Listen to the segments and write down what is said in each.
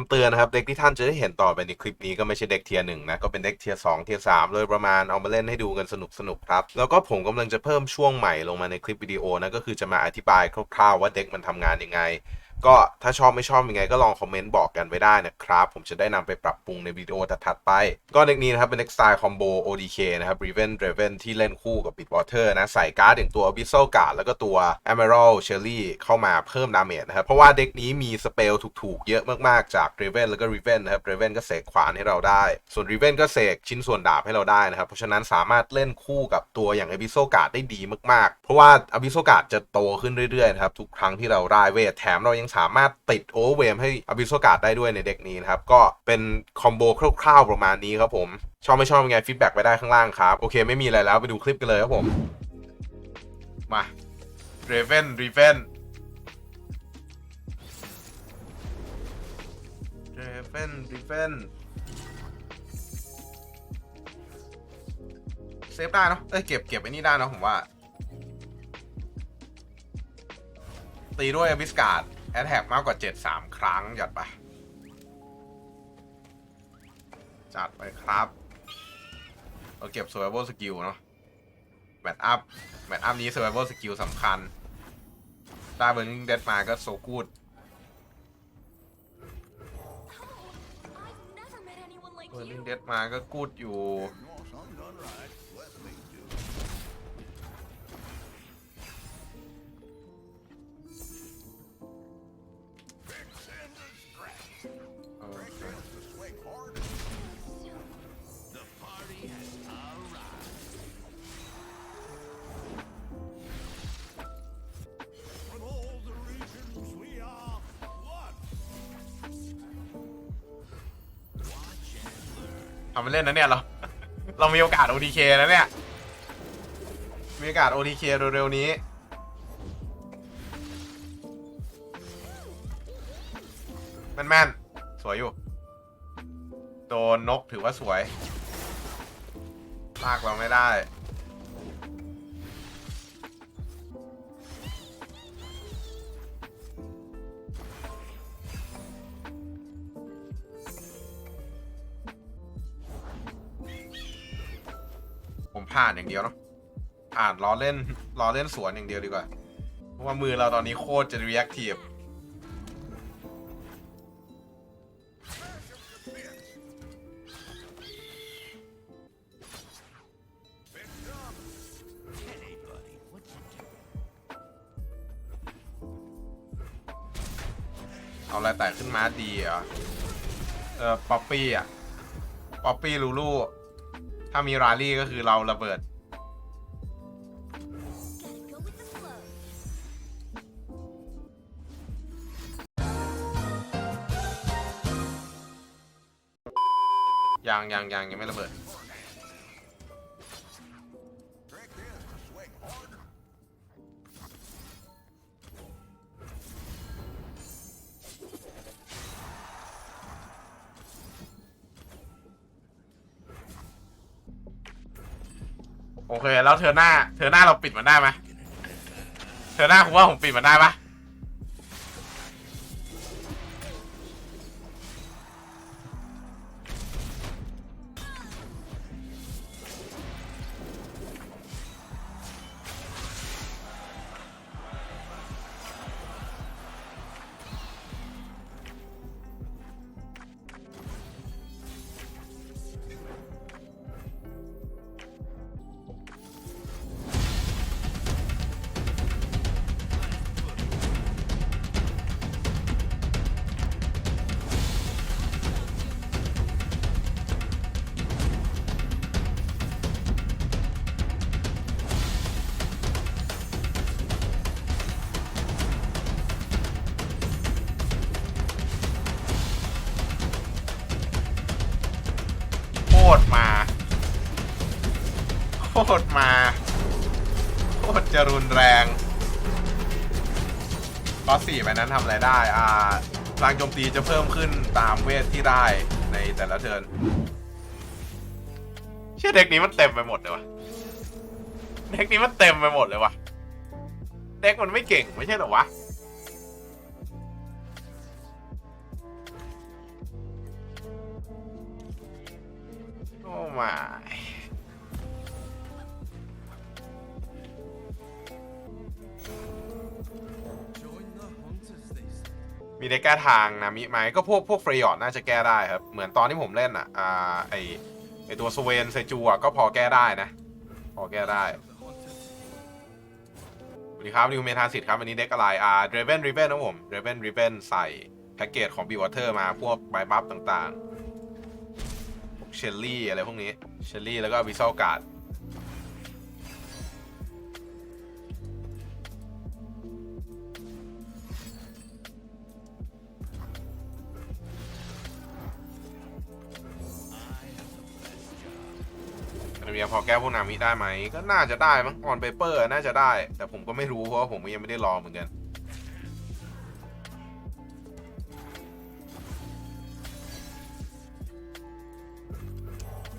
ำเตือนนะครับเด็กที่ท่านจะได้เห็นต่อไปในคลิปนี้ก็ไม่ใช่เด็กเทียร์หนึ่งนะก็เป็นเด็กเทียร์สองเทียร์สามเลยประมาณเอามาเล่นให้ดูกันสนุกสนุกครับแล้วก็ผมกำลังจะเพิ่มช่วงใหม่ลงมาในคลิปวิดีโอนะก็คือจะมาอธิบายคร่าวๆว่าเด็กมันทำงานยังไง ก็ถ้าชอบไม่ชอบยังไงก็ลองคอมเมนต์บอกกันไว้ได้นะครับ ผมจะได้นำไปปรับปรุงในวิดีโอถัดๆไป ก็เด็กนี้นะครับเป็นเด็กสไตล์คอมโบ ODK นะครับ Riven Draven ที่เล่นคู่กับ Bitwater นะ ใส่การ์ดอย่างตัว Abyssal Guard แล้วก็ตัว Emerald Cherry เข้ามาเพิ่มดาเมจนะครับ เพราะว่าเด็กนี้มีสเปลถูกๆ เยอะมากๆ จาก Draven แล้วก็ Riven นะครับ Draven ก็เสกขวานให้เราได้ ส่วน Riven ก็เสกชิ้นส่วนดาบให้เราได้นะครับ เพราะฉะนั้นสามารถเล่นคู่กับตัวอย่าง Abyssal Guard ได้ดีมากๆ เพราะว่า Abyssal Guard จะโตขึ้นเรื่อยๆนะครับทุกครั้งที่เราได้เวทแถมเรายังสามารถติดโอเวอร์เวมให้ Abyssal Guard ได้ด้วยในเด็กนี้นะครับ ก็เป็นคอมโบคร่าวๆประมาณนี้ครับผม ชอบไม่ชอบยังไงฟีดแบ็กไปได้ข้างล่างครับ โอเคไม่มีอะไรแล้วไปดูคลิปกันเลยครับผม มา Raven Raven Raven Raven เซฟได้เนอะเอ้ยเก็บเก็บไอ้นี่ได้เนอะผมว่า ตีด้วยบิสการ์ด แอตแทกมากกว่า7 3ครั้งจัดไปจัดไปครับ เราเก็บ survival skill เนาะแมทอัพแมทอัพนี้ survival skill สำคัญได้เบิร์นิงเดดมาก็โซกูด I've never met anyone like เบิร์นิง you. เดดมาก็กูดอยู่ ทำไปเล่นนะเนี่ยเรา เรามีโอกาส OTK นะเนี่ย มีโอกาส OTK เร็วๆนี้ แม่นๆ สวยอยู่ โดนนกถือว่าสวยลากเราไม่ได้ ผ่านล้อเล่นล้อเล่นสวนอย่างเดียวดีกว่า เพราะว่ามือเราตอนนี้โคตรจะ reactive เอาอะไรแต่ขึ้นมาดีเหรอ เออป๊อปปี้อะ ป๊อปปี้ลูลู ถ้ามีราลี่ก็คือเราระเบิด ยังยังยังไม่ระเบิด โอเค แล้วเธอหน้า เธอหน้าเราปิดมันได้ไหมเธอหน้าคุณว่าผมปิดมันได้ปะ คตรมาโคตรจะรุนแรงข้อสี่ไปนั้นทำอะไรได้ อ่าพลังโจมตีจะเพิ่มขึ้นตามเวทที่ได้ในแต่ละเทิร์นเชื่อเด็กนี้มันเต็มไปหมดเลยวะเด็กนี้มันเต็มไปหมดเลยวะเด็กมันไม่เก่งไม่ใช่หรอวะโอ้มา มีได้แก้ทางนามิไหมก็พวกพวกเฟรยอดน่าจะแก้ได้ครับ เหมือนตอนที่ผมเล่นอะอ่าไอไอตัวสเวนเซจูอะก็พอแก้ได้นะ พอแก้ได้สวัสดีครับนิวเมทาสิตครับวันนี้เด็กอะไรอ่าเดรเ e นริเ e นนะผมเดรเ e นริเ e นใส่แพ็กเกจของบีวอเตอร์มาพวกใบบัฟต่างๆพวกเชลลี่อะไรพวกนี้เชลลี่แล้วก็วิซ a ลการ์ด นามิพอแก้พวกนามิได้ไหม ก็น่าจะได้มั้งออนเปเปอร์น่าจะได้ แต่ผมก็ไม่รู้เพราะว่าผมยังไม่ได้ลองเหมือนกัน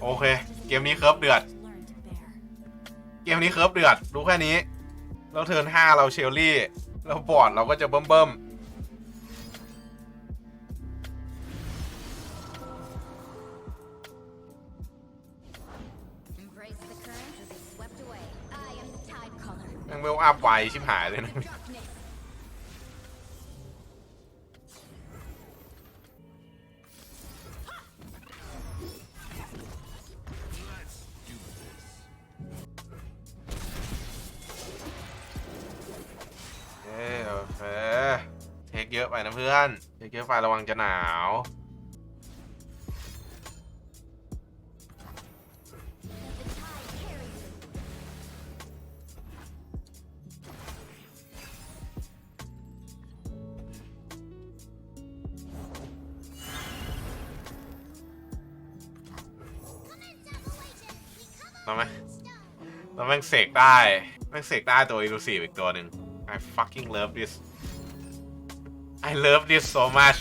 โอเค เกมนี้เคิร์ฟเดือด เกมนี้เคิร์ฟเดือด รู้แค่นี้แล้วเทิร์นห้าเราเชลลี่แล้วบอดเราก็จะเบิ่มเบิ่ม เวลอัพไวชิบหายเลยนะเออเคเทคเยอะไปนะเพื่อน เทคเยอะไประวังจะหนาว เราไหมเราแม่งเสกได้แม่งเสกได้ตัวอีลูซีฟอีกตัวหนึ่ง I fucking love this I love this so much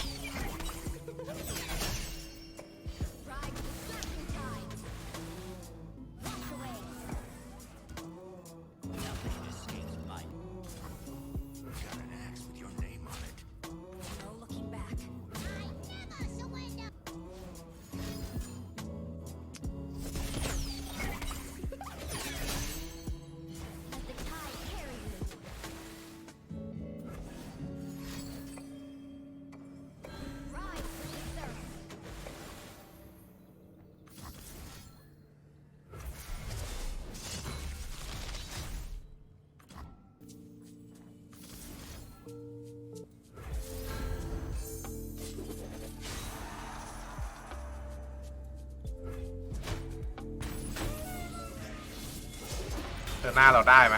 เธอหน้าเราได้ไหม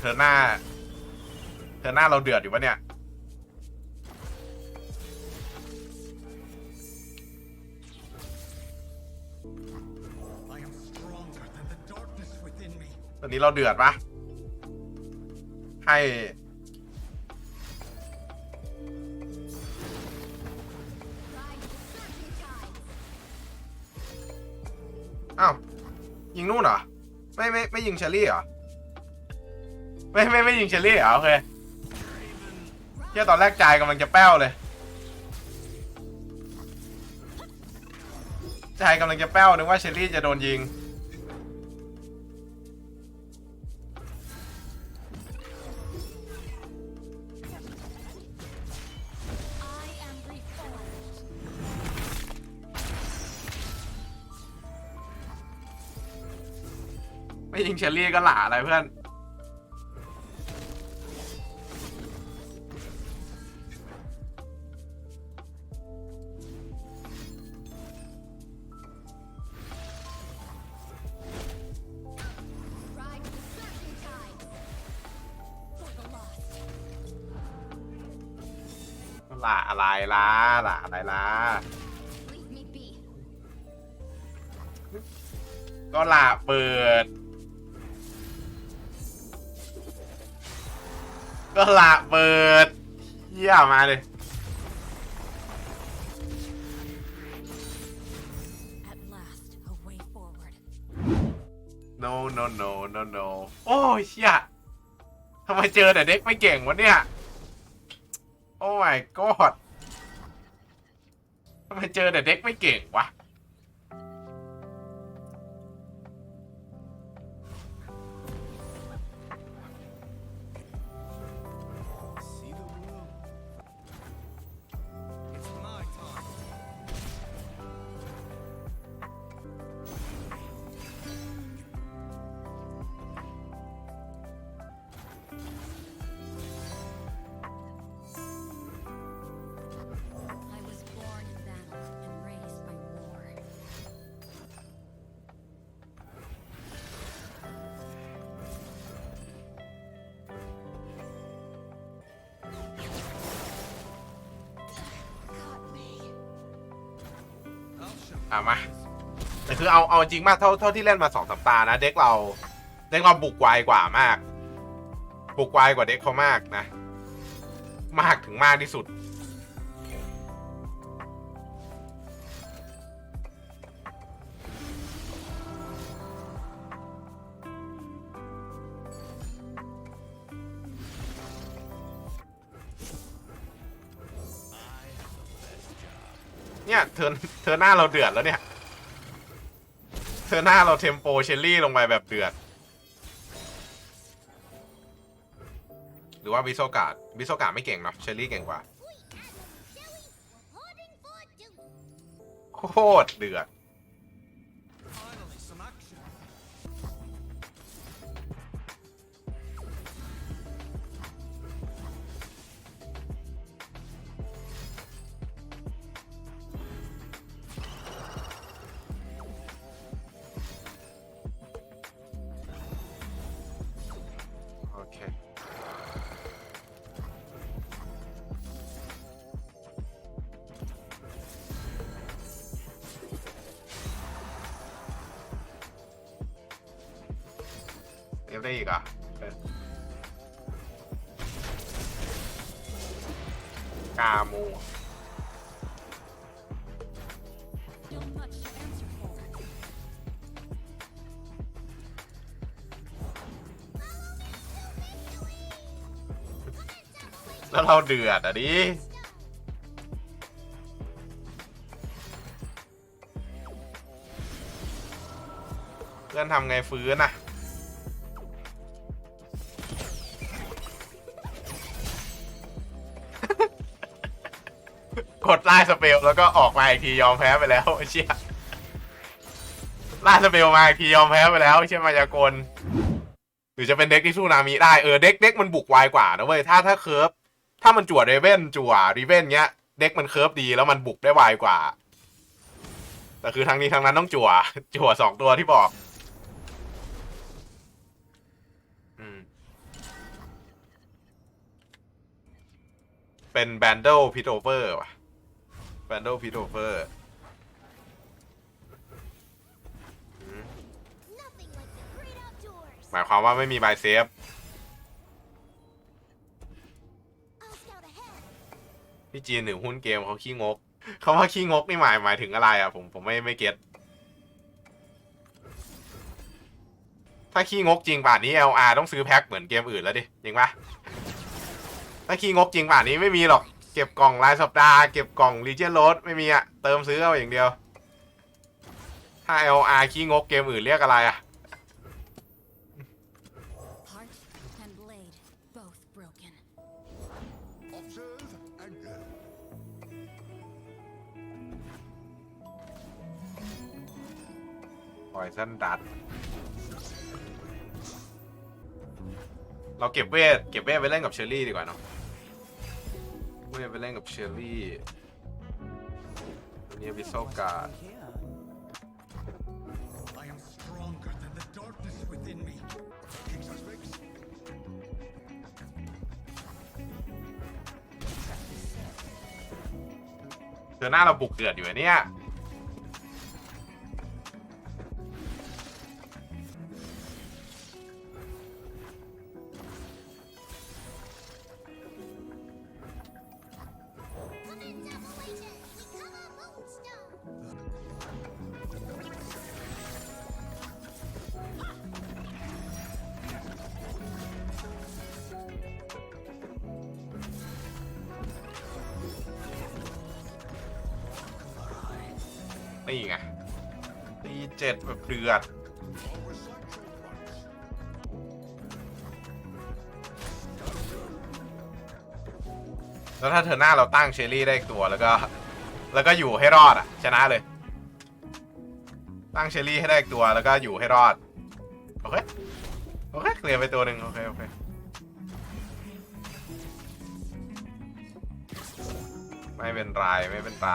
เธอหน้า เธอหน้าเราเดือดอยู่ปะเนี่ย ตอนนี้เราเดือดปะให้อ้าวยิงนู่นเหรอ ไม่ไม่ไม่ยิงเชอรี่เหรอ ไม่ไม่ไม่ยิงเชอรี่เหรอโอเคเที่ยตอนแรกใจกำลังจะแป้วเลยใจกำลังจะแป้วนึกว่าเชอรี่จะโดนยิง ยิงเชอรี่ก็หล่าอะไรเพื่อนหล่าอะไรล่ะหล่าอะไรล่ะก็หล่าเปิด ก็หล่าเปิดเยี่ยมาเลย At last, a way forward. no no no no no โอ้ยเชี่ยทำไมเจอแต่เด็กไม่เก่งวะเนี่ย โอ้ my god โนทำไมเจอแต่เด็กไม่เก่งวะ อะมาแต่คือเอาเอาจริงมากเท่าเท่าที่เล่นมาสองสัปดาห์นะ เด็กเราเด็กเราบุกไวกว่ามาก บุกไวกว่าเด็กเขามากนะ มากถึงมากที่สุด เธอเธอหน้าเราเดือดแล้วเนี่ย เธอหน้าเราเทมโปเชลลี่ลงไปแบบเดือด หรือว่าวิโซกาดวิโซกาดไม่เก่งเนาะเชลลี่เก่งกว่า โคตรเดือด ได้อีกอะกาโมแล้วเราเดือดอะดิเพื่อนทำไงฟื้นอะ กดไล่สเปลแล้วก็ออกมาอีกทียอมแพ้ไปแล้วเชี่ยไล่สเปลมาอีกทียอมแพ้ไปแล้วเชี่ยมายากลหรือจะเป็นเด็กที่สู้นามิได้เออเด็กเด็กมันบุกไวกว่านะเว้ยถ้าถ้าเคิร์ฟถ้ามันจั่วเรเว่นจั่วรีเว่นเงี้ย เด็กมันเคิร์ฟดีแล้วมันบุกได้ไวกว่า แต่คือทางนี้ทางนั้นต้องจั่ว จั่วสองตัวที่บอกอืมเป็นแบนเดิลพิทโอเวอร์ว่ะ แบนเดิลพิทโอเวอร์ Nothing like the great outdoors. หมายความว่าไม่มีบายเซฟ I'll scout ahead. พี่จีนหนึ่งหุ้นเกมเขาขี้งก เขาว่าขี้งกนี่หมายหมายถึงอะไรอะผมผมไม่ไม่เก็ตถ้าขี้งกจริงป่านนี้ LR ต้องซื้อแพ็คเหมือนเกมอื่นแล้วดิ จริงปะถ้าขี้งกจริงป่านนี้ไม่มีหรอก เก็บกล่องรายสัปดาห์เก็บกล่องรีเจนโรดไม่มีอะเติมซื้อเอาอย่างเดียว ถ้า LR ขี้งกเกมอื่นเรียกอะไรอะปล่อยสั้นดัด เราเก็บเวท เก็บเวทไปเล่นกับเชอรี่ดีกว่าเนาะ เวทไปเล่นกับเชอรี่ตัวนี้วิโซกา I am stronger than the darkness within me. Jesus fix. เธอหน้าเราบุกเดือดอยู่อะเนี่ย นี่ไงตีเจ็ดแบบเดือดแล้วถ้าเธอหน้าเราตั้งเชอรี่ได้อีกตัวแล้วก็ แล้วก็อยู่ให้รอดอะ ชนะเลย ตั้งเชอรี่ให้ได้อีกตัวแล้วก็อยู่ให้รอด โอเค โอเค เคลียร์ไปตัวหนึ่งโอเค โอเคไม่เป็นไร ไม่เป็นไร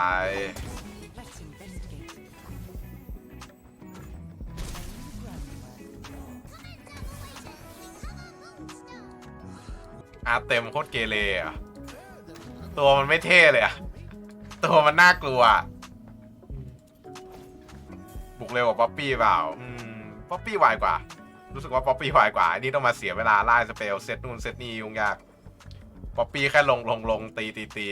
อาร์ตเต็มโคตรเกเรอะตัวมันไม่เท่เลยอะตัวมันน่ากลัว บุกเร็วกว่าป๊อปปี้เปล่าอืมป๊อปปี้ไวกว่า รู้สึกว่าป๊อปปี้ไวกว่าอันนี้ต้องมาเสียเวลาไล่สเปลเซตนู่นเซตนี่ยุ่งยากป๊อปปี้แค่ลงลงลงตีตีตี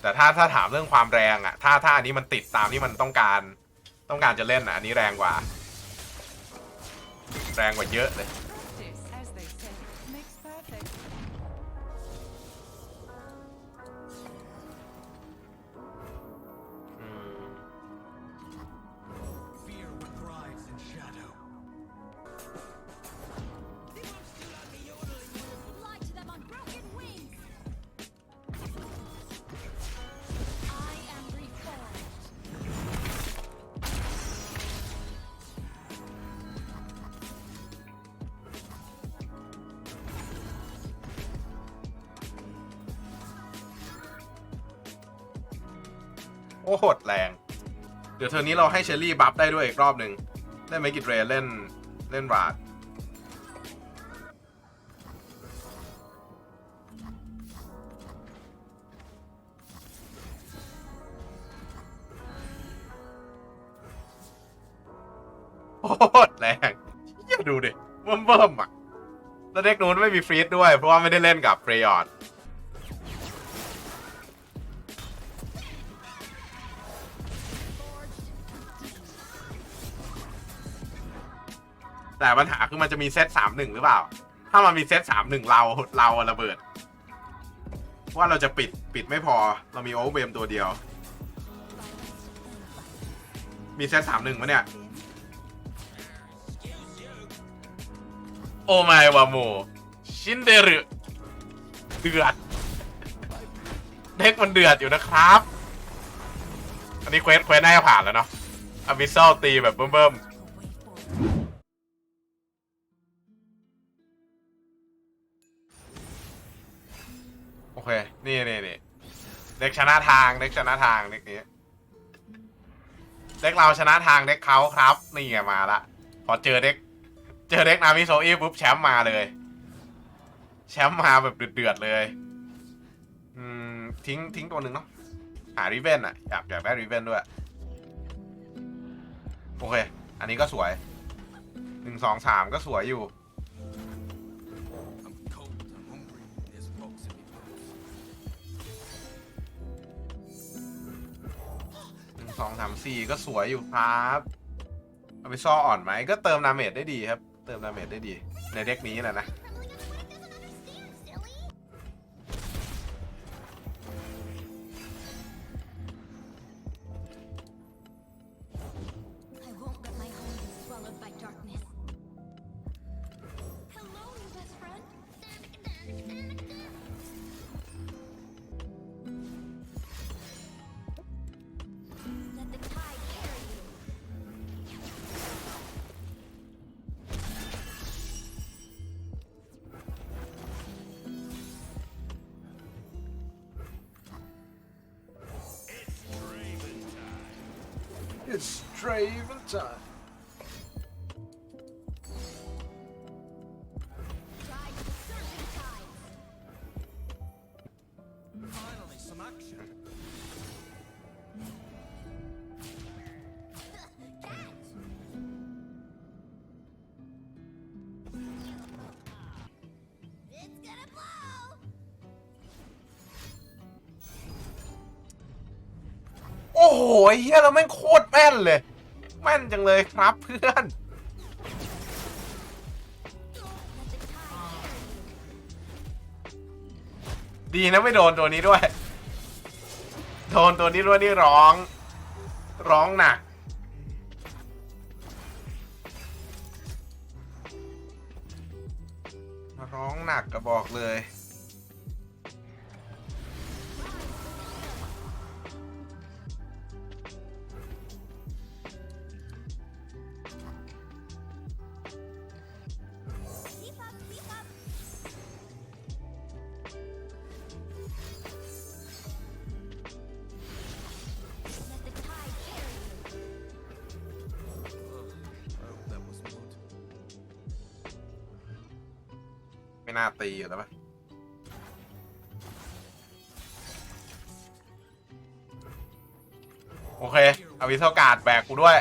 แต่ถ้าถ้าถามเรื่องความแรงอะถ้าถ้าอันนี้มันติดตามที่มันต้องการ ต้องการจะเล่นอะอันนี้แรงกว่า แรงกว่าเยอะเลย โหดแรง เดี๋ยวเทอร์นี้เราให้เชอรี่บัฟได้ด้วยอีกรอบหนึ่งได้ไมกิดเรเล่นเล่นราดโอ้โหดแรงอย่าดูดิเบิ่มเบิ่มๆอะแล้วเด็กนู้นไม่มีฟรีดด้วย เพราะว่าไม่ได้เล่นกับเฟรยอน แต่ปัญหาคือมันจะมีเซตสามหนึ่งหรือเปล่า ถ้ามันมีเซตสามหนึ่งเราเราระเบิด ว่าเราจะปิดปิดไม่พอเรามีโอเวอร์เวมตัวเดียว มีเซตสามหนึ่งมะเนี่ย โอไมวาโมชินเดรุเดือดเด็กมันเดือดอยู่นะครับ อันนี้เควสเควสน่าจะผ่านแล้วเนาะอ b ิ s ซ l ตีแบบเบิ่มๆ เค นี่นี่นี่เด็กชนะทางเด็กชนะทางเด็กนี้เด็กเราชนะทางเด็กเขาครับ นี่ไงมาละ พอเจอเด็ก เจอเด็กนามิโซอีปุ๊บแชมป์มาเลย แชมป์มาแบบเดือดๆเลย อืมทิ้งทิ้งตัวหนึ่งเนาะ หาริเวนอะอยากอยากได้ริเวนด้วย โอเค อันนี้ก็สวยหนึ่งสองสามก็สวยอยู่ สองสามสี่ก็สวยอยู่ครับ เอาไปซ่ออ่อนไหมก็เติมดาเมจได้ดีครับ เติมดาเมจได้ดี ในเด็กนี้นะนะ It's Trey Eventide. โอ้โหเฮียเราแม่งโคตรแม่นเลย แม่นจังเลยครับเพื่อนดีนะไม่โดนตัวนี้ด้วย โดนตัวนี้ด้วยนี่ร้อง ร้องหนัก ร้องหนักก็บอกเลย น่าตีอยู่แล้วปะโอเค เอาวิเทากาดแบกกูด้วย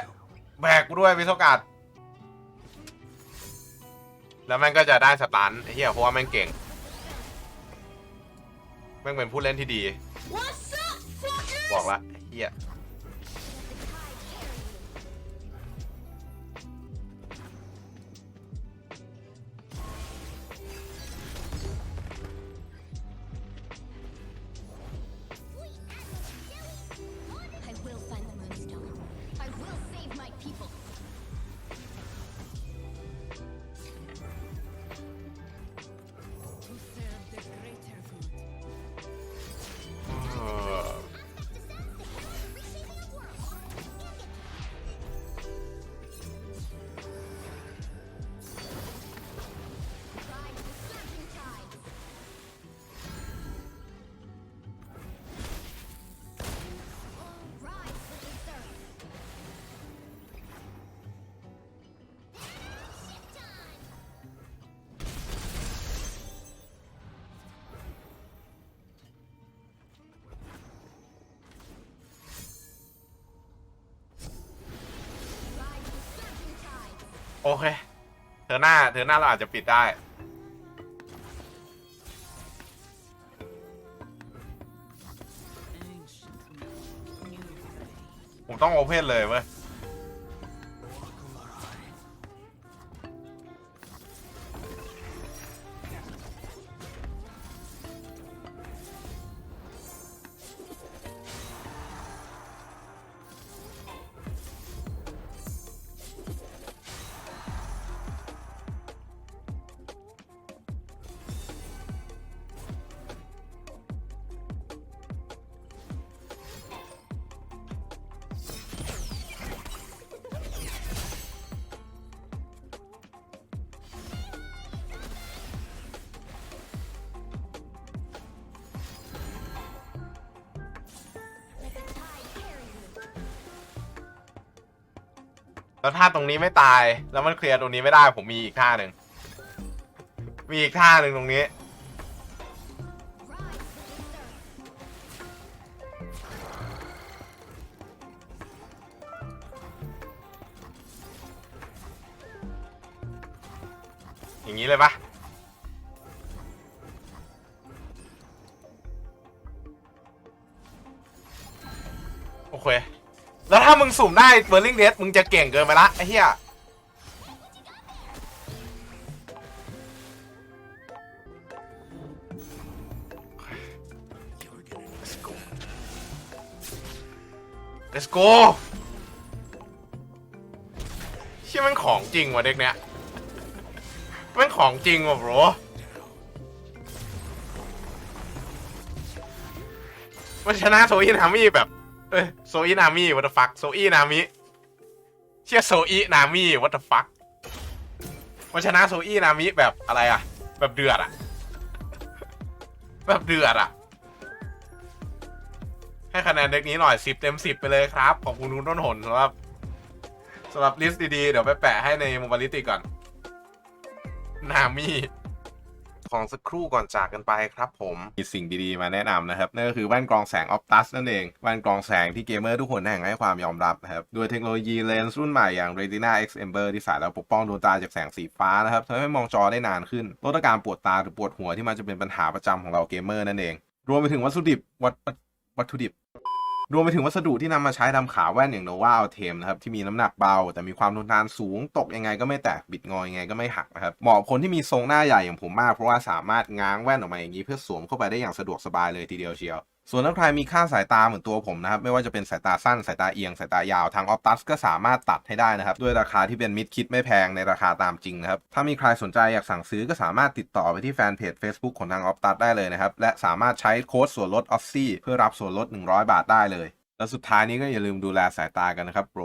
แบกกูด้วยวิเทากาดแล้วแม่งก็จะได้สตันไอ้เหี้ยเพราะว่าแม่งเก่ง แม่งเป็นผู้เล่นที่ดี What's up, fuckers? บอกละไอ้เหี้ย โอเค เธอหน้า เธอหน้าเราอาจจะปิดได้ ผมต้องโอเพนเลยเว้ย แล้วถ้าตรงนี้ไม่ตาย แล้วมันเคลียร์ตรงนี้ไม่ได้ ผมมีอีกท่าหนึ่ง มีอีกท่าหนึ่งตรงนี้ right, อย่างนี้เลยปะโอเค แล้วถ้ามึงสุ่มได้เบอร์ลิงเดสมึงจะเก่งเกินไปละไอ้เหี้ย Let's go Let's go เชี่ยมันของจริงว่ะเด็กเนี้ยมันของจริงว่ะ bro มันชนะโซอีนามิแบบ เอ้ยโซอีนามิวัตฟักโซอีนามิเชื่อโซอีนามิวัตฟักมันชนะโซอีนามิแบบอะไรอะแบบเดือดอะแบบเดือดอะให้คะแนนเด็กนี้หน่อยสิบเต็มสิบไปเลยครับ ขอบคุณคุณต้นหนสำหรับสำหรับลิสต์ดีๆ เดี๋ยวไปแปะให้ในโมบาลิติก่อน นามี่ ของสักครู่ก่อนจากกันไปครับผมมีสิ่งดีๆมาแนะนำนะครับนั่นก็คือแว่นกรองแสง Optus นั่นเองแว่นกรองแสงที่เกมเมอร์ทุกคนแห่งให้ความยอมรับนะครับด้วยเทคโนโลยีเลนส์รุ่นใหม่อย่าง Retina X Amber ที่สายแล้วปกป้องดวงตาจากแสงสีฟ้านะครับทำให้มองจอได้นานขึ้นลดอาการปวดตาหรือปวดหัวที่มันจะเป็นปัญหาประจำของเราเกมเมอร์นั่นเอง รวมไปถึงวัตถุดิบวัตวัตถุดิบ รวมไปถึงวัสดุที่นำมาใช้ทำขาแว่นอย่างโนวาเทมนะครับที่มีน้ำหนักเบา แต่มีความทนทานสูงตกยังไงก็ไม่แตกบิดงอยังไงก็ไม่หักนะครับเหมาะคนที่มีทรงหน้าใหญ่อย่างผมมากเพราะว่าสามารถง้างแว่นออกมาอย่างนี้เพื่อสวมเข้าไปได้อย่างสะดวกสบายเลยทีเดียวเชียว ส่วนถ้าใครมีค่าสายตาเหมือนตัวผมนะครับ ไม่ว่าจะเป็นสายตาสั้นสายตาเอียงสายตายาวทางออฟตัสก็สามารถตัดให้ได้นะครับ ด้วยราคาที่เป็นมิดคิดไม่แพงในราคาตามจริงนะครับ ถ้ามีใครสนใจอยากสั่งซื้อก็สามารถติดต่อไปที่แฟนเพจ Facebook ของทางออฟตัสได้เลยนะครับ และสามารถใช้โค้ดส่วนลดออฟซี่เพื่อรับส่วนลด 100 บาทได้เลย และสุดท้ายนี้ก็อย่าลืมดูแลสายตากันนะครับโบร